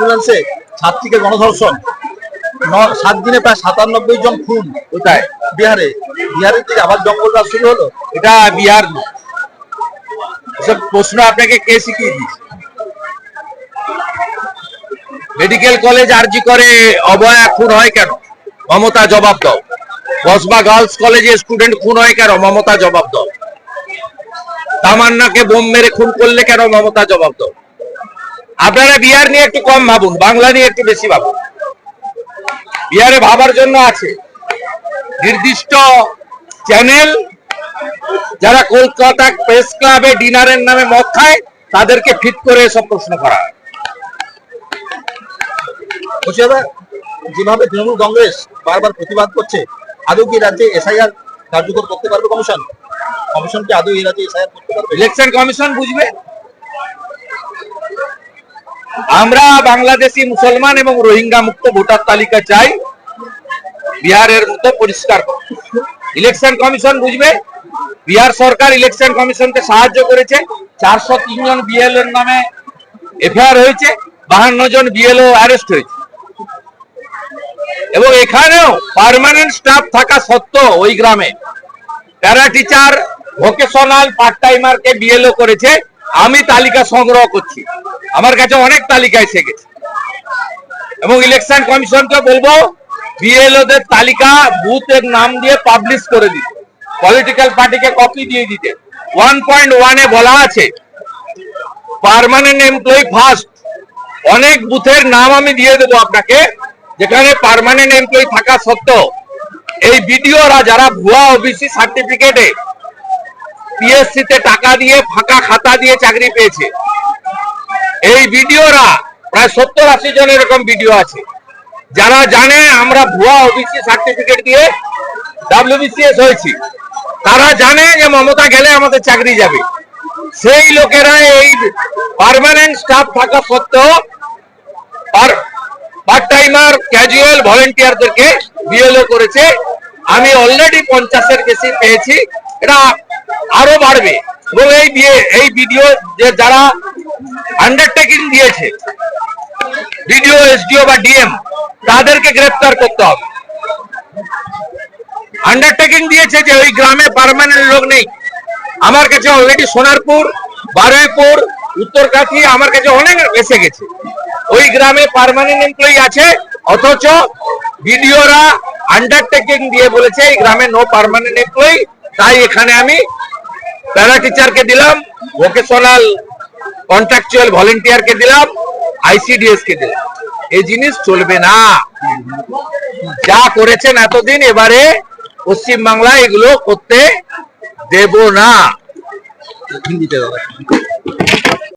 অ্যাম্বুলেন্সে ছাত্রীকে গণধর্ষণ। সাত দিনে প্রায় সাতানব্বই জন খুন কোথায়? বিহারে। বিহারের থেকে আবার জঙ্গলরাজ শুরু হলো? এটা বিহার। প্রশ্ন আপনাকে কে শিখিয়ে দিয়েছে? মেডিকেল কলেজ আরজি করে অবয়া খুন হয় কেন? মমতা জবাব দাও। কসবা গার্লস কলেজে স্টুডেন্ট খুন হয় কেন? মমতা জবাব দাও। তামান্নাকে বোম মেরে খুন করলে কেন? মমতা জবাব দাও। আপনারা বিহার নিয়ে একটু কম ভাবুন বাংলা নিয়ে একটু বেশি ভাবুন। বিহারে ভাবার জন্য আছে নির্দিষ্ট চ্যানেল যারা কলকাতা প্রেস ক্লাবে ডিনারের নামে মদ খায় তাদেরকে ফিট করে এসব প্রশ্ন করা যেভাবে তৃণমূল কংগ্রেস বারবার প্রতিবাদ করছে আদৌ কি রাজ্যে এসআইআর কার্যকর করতে পারবে কমিশন? কমিশন কি আদৌ এই রাজ্যে এসআইআর করতে পারবে? ইলেকশন কমিশন বুঝবে। আমরা বাংলাদেশি মুসলমান এবং রোহিঙ্গা মুক্ত ভোটার তালিকা চাই, বিহারের মতো পরিষ্কার ইলেকশন কমিশন বুঝবে, বিহার সরকার ইলেকশন কমিশনকে সাহায্য করেছে। চারশো তিন জন বিএল এর নামে এফআইআর হয়েছে, বাহান্ন জন বিএলও অ্যারেস্ট হয়েছে। এবং এখানেও পার্মানেন্ট স্টাফ থাকা সত্ত্বেও ওই গ্রামে para teacher vocational part timer কে বিএলও করেছে। আমি তালিকা সংগ্রহ করছি। আমার কাছে অনেক তালিকা এসে গেছে এবং ইলেকশন কমিশনকে বলব বিএলও দের তালিকা বুথের নাম দিয়ে পাবলিশ করে দিতে পলিটিক্যাল পার্টিকে কপি দিয়ে দিতে। ওয়ান পয়েন্ট ওয়ানে বলা আছে পার্মানেন্ট এমপ্লয়ি ফার্স্ট অনেক বুথের নাম আমি দিয়ে দেবো আপনাকে, যেখানে পার্মানেন্ট এমপ্লয়ি থাকা সত্ত্বেও। এই বিডিওরা যারা ভুয়া ওবিসি সার্টিফিকেটে পিএসসি তে টাকা দিয়ে ফাঁকা খাতা দিয়ে চাকরি পেয়েছে এই বিডিওরা প্রায় সত্তর আশি জন এরকম বিডিও আছে। যারা জানে, আমরা ভুয়া ওবিসি সার্টিফিকেট দিয়ে ডাব্লিউবিসিএস হয়েছি। তারা জানে যে মমতা গেলে আমাদের চাকরি যাবে। সেই লোকেরা এই পারমানেন্ট স্টাফ থাকা সত্ত্বেও পার্ট টাইমার ক্যাজুয়াল ভলেন্টিয়ারদেরকে বিএলও করেছে। আমি অলরেডি পঞ্চাশের কেসি পেয়েছি। এটা আরও বাড়বে। এবং এই এই ভিডিও যে যারা আন্ডারটেকিং দিয়েছে। ভিডিও এসডিও বা ডিএম তাদেরকে গ্রেফতার করতে হবে। আন্ডারটেকিং দিয়েছে যে ওই গ্রামে পার্মানেন্ট লোক নেই। আমার কাছে অলরেডি সোনারপুর, বারুইপুর উত্তরকাঠি আমার কাছে অনেক এসে গেছে। ওই গ্রামে পার্মানেন্ট এমপ্লয়ি আছে, অথচ ভিডিওরা আন্ডারটেকিং দিয়ে বলেছে, এই গ্রামে নো পার্মানেন্ট এমপ্লয়ি তাই এখানে আমি প্যারা টিচারকে দিলাম ভোকেশনাল কন্ট্রাকচুয়াল ভলেন্টিয়ারকে দিলাম আইসিডিএস কে দিলাম। এই জিনিস চলবে না। যা করেছেন এতদিন, এবারে পশ্চিমবাংলায় এগুলো করতে দেব না।